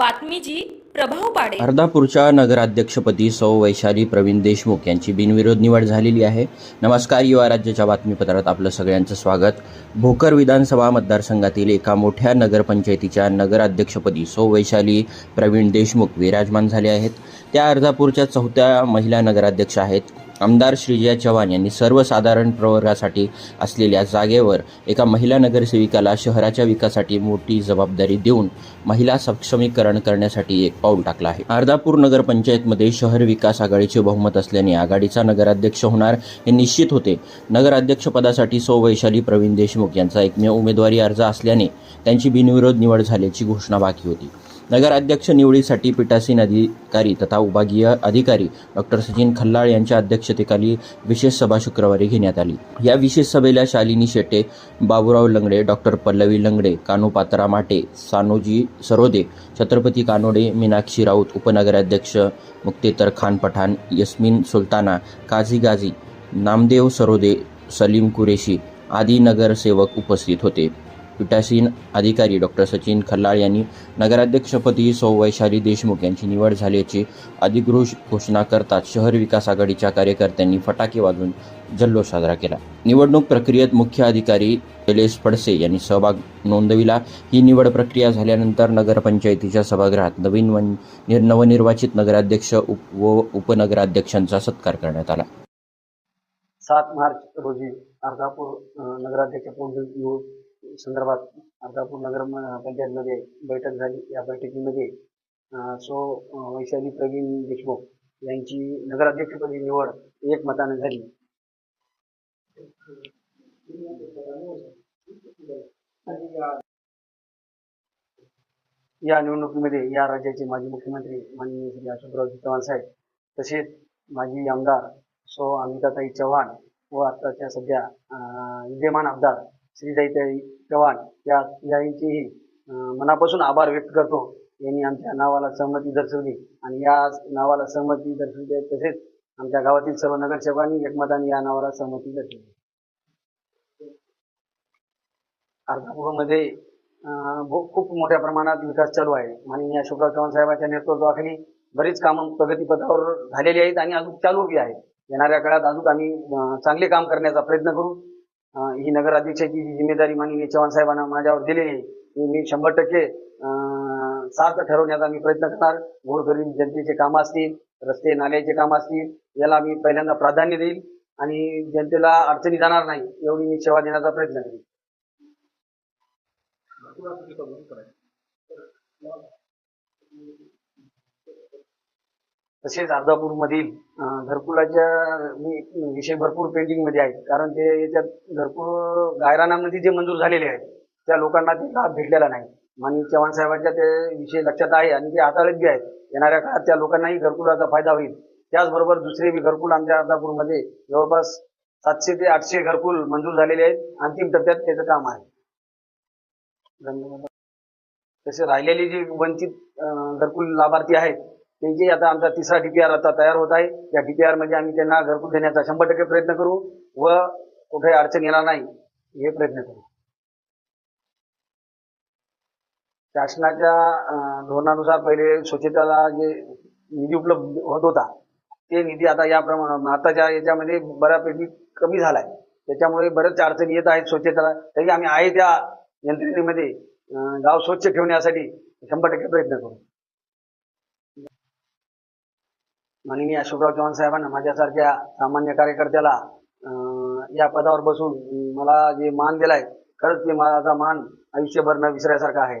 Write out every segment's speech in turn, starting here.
बातमीची प्रभाव पाडे अर्धापूरच्या नगराध्यक्षपदी सौ वैशाली प्रवीण देशमुख यांची बिनविरोध निवड झालेली आहे. नमस्कार युवा राज्याच्या बातमीपत्रात आपलं सगळ्यांचं स्वागत. भोकर विधानसभा मतदारसंघातील एका मोठ्या नगरपंचायतीच्या नगराध्यक्षपदी सौ वैशाली प्रवीण देशमुख विराजमान झाले आहेत. त्या अर्धापूरच्या चौथ्या महिला नगराध्यक्ष आहेत. आमदार श्रीजया चव्हाण यांनी सर्वसाधारण प्रवर्गासाठी असलेल्या जागेवर एका महिला नगरसेविकाला शहराच्या विकासासाठी मोठी जबाबदारी देऊन महिला सक्षमीकरण करण्यासाठी एक पाऊल टाकलं आहे. अर्धापूर नगरपंचायतमध्ये शहर विकास आघाडीचे बहुमत असल्याने आघाडीचा नगराध्यक्ष होणार हे निश्चित होते. नगराध्यक्षपदासाठी सौ वैशाली प्रवीण देशमुख यांचा एकमेव उमेदवारी अर्ज असल्याने त्यांची बिनविरोध निवड झाल्याची घोषणा बाकी होती. नगराध्यक्ष निवडीसाठी पीठासीन अधिकारी तथा विभागीय अधिकारी डॉक्टर सचिन खल्लाळ यांच्या अध्यक्षतेखाली विशेष सभा शुक्रवारी घेण्यात आली. या विशेष सभेला शालिनी शेट्टे बाबूराव लंगडे डॉक्टर पल्लवी लंगडे कानू पात्रा माटे सानोजी सरोदे छत्रपती कानोडे मीनाक्षी राऊत उपनगराध्यक्ष मुक्तेतर खान पठाण यस्मिन सुलताना काझी गाझी नामदेव सरोदे सलीम कुरेशी आदी नगरसेवक उपस्थित होते. पीठासीन अधिकारी डॉक्टर सचिन खल्लाळ यांनी नगराध्यक्षपदी सौ. वैशाली देशमुख यांची निवड झाल्याची अधिकृत घोषणा करताच शहर विकास आघाडीच्या कार्यकर्त्यांनी फटाके वाजवून जल्लोष साजरा केला. निवडणूक प्रक्रियेत मुख्य अधिकारी शैलेश फडसे यांनी सहभाग नोंदविला. ही निवड प्रक्रिया झाल्यानंतर नगरपंचायतीच्या सभागृहात नवीन वन निर- नवनिर्वाचित नगराध्यक्ष उप व उपनगराध्यक्षांचा सत्कार करण्यात आला. सात मार्च रोजी अर्धापूर नगराध्यक्ष संदर्भात अर्धापूर नगर पंचायतमध्ये बैठक झाली. या बैठकीमध्ये सो वैशाली प्रवीण देशमुख यांची नगराध्यक्षपदी निवड एक मताने झाली. या निवडणुकीमध्ये या राज्याचे माजी मुख्यमंत्री माननीय श्री अशोकरावजी चव्हाण साहेब तसेच माजी आमदार सो अमिताताई चव्हाण व आत्ताच्या सध्या विद्यमान आमदार श्रीजाईताई चव्हाण या यांचेही मनापासून आभार व्यक्त करतो. यांनी आमच्या नावाला सहमती दर्शवली आणि या नावाला सहमती दर्शवली आहे. तसेच आमच्या गावातील सर्व नगरसेवकांनी एकमताने या नावाला सहमती दर्शवली. अर्धापूरमध्ये खूप मोठ्या प्रमाणात विकास चालू आहे. माननीय अशोकराव चव्हाण साहेबांच्या नेतृत्वाखाली बरीच कामं प्रगतीपथावर झालेली आहेत आणि अजून चालू बी आहेत. येणाऱ्या काळात अजून आम्ही चांगले काम करण्याचा प्रयत्न करू. ही नगराध्यक्षाची जी जिम्मेदारी माननीय चव्हाण साहेबांना माझ्यावर दिलेली आहे मी शंभर टक्के अं, सार्थ ठरवण्याचा मी प्रयत्न करणार. गोरगरीब जनतेचे काम असतील रस्ते नाल्याचे काम असतील याला मी पहिल्यांदा प्राधान्य देईल आणि जनतेला अडचणी जाणार नाही एवढी मी सेवा देण्याचा प्रयत्न करेन. तसेच अर्धापूर मधील घरकुलाच्या मी- विषय भरपूर पेंटिंगमध्ये आहेत. कारण ते याच्यात घरकुल गायरानामध्ये जे मंजूर झालेले आहेत त्या लोकांना ते लाभ भेटलेला नाही. माननीय चव्हाण साहेबांच्या ते विषय लक्षात आहे आणि ते हाताळत बी आहेत. येणाऱ्या काळात त्या लोकांनाही घरकुलाचा फायदा होईल. त्याचबरोबर दुसरे बी घरकुल आमच्या अर्धापूरमध्ये जवळपास सातशे ते आठशे घरकुल मंजूर झालेले आहेत. अंतिम टप्प्यात त्याचं काम आहे. धन्यवाद. तसे राहिलेले जे वंचित घरकुल लाभार्थी आहेत त्यांची आता आमचा तिसरा डीपीआर आता तयार होत आहे. या डीपीआरमध्ये आम्ही त्यांना घरकुल देण्याचा शंभर टक्के प्रयत्न करू व कुठे अडचण येणार नाही हे प्रयत्न करू. शासनाच्या धोरणानुसार पहिले स्वच्छतेला जे निधी उपलब्ध होत होता ते निधी आता या प्रमाण आताच्या याच्यामध्ये बऱ्यापैकी कमी झालाय. त्याच्यामुळे बरेच अडचणी येत आहेत स्वच्छतेला. तरी आम्ही आहे त्या यंत्रणेमध्ये गाव स्वच्छ ठेवण्यासाठी शंभर टक्के प्रयत्न करू. माननीय अशोकराव चव्हाण साहेबांना माझ्यासारख्या सामान्य कार्यकर्त्याला या पदावर बसून मला जे मान दिलाय खरंच ते माझा मान आयुष्यभर न विसरायसारखा आहे.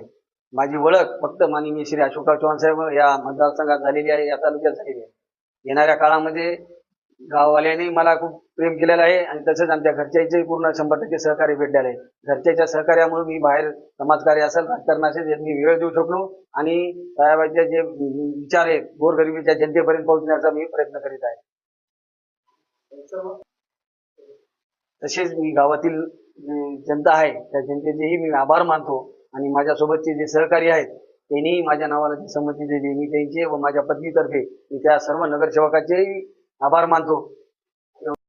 माझी ओळख फक्त माननीय श्री अशोकराव चव्हाण साहेब या मतदारसंघात झालेली आहे या तालुक्यात झालेली आहे. येणाऱ्या काळामध्ये गाववाल्याने मला खूप प्रेम केलेलं आहे आणि तसंच आमच्या घरच्याचे पूर्ण शंभर टक्के सहकार्य भेटलेलं आहे. घरच्याच्या सहकार्यामुळे मी बाहेर समाजकार्य असेल राजकारण असेल मी वेळ देऊ शकलो आणि साहेबांचे जे विचार आहेत गोरगरिबीच्या जनतेपर्यंत पोहोचण्याचा मी प्रयत्न करीत आहे. तसेच मी गावातील जनता आहे त्या जनतेचेही मी आभार मानतो आणि माझ्यासोबतचे जे सहकारी आहेत त्यांनी माझ्या नावाला जी संमती दिली. मी त्यांचे व माझ्या पत्नीतर्फे मी त्या सर्व नगरसेवकाचेही आभार मानतो.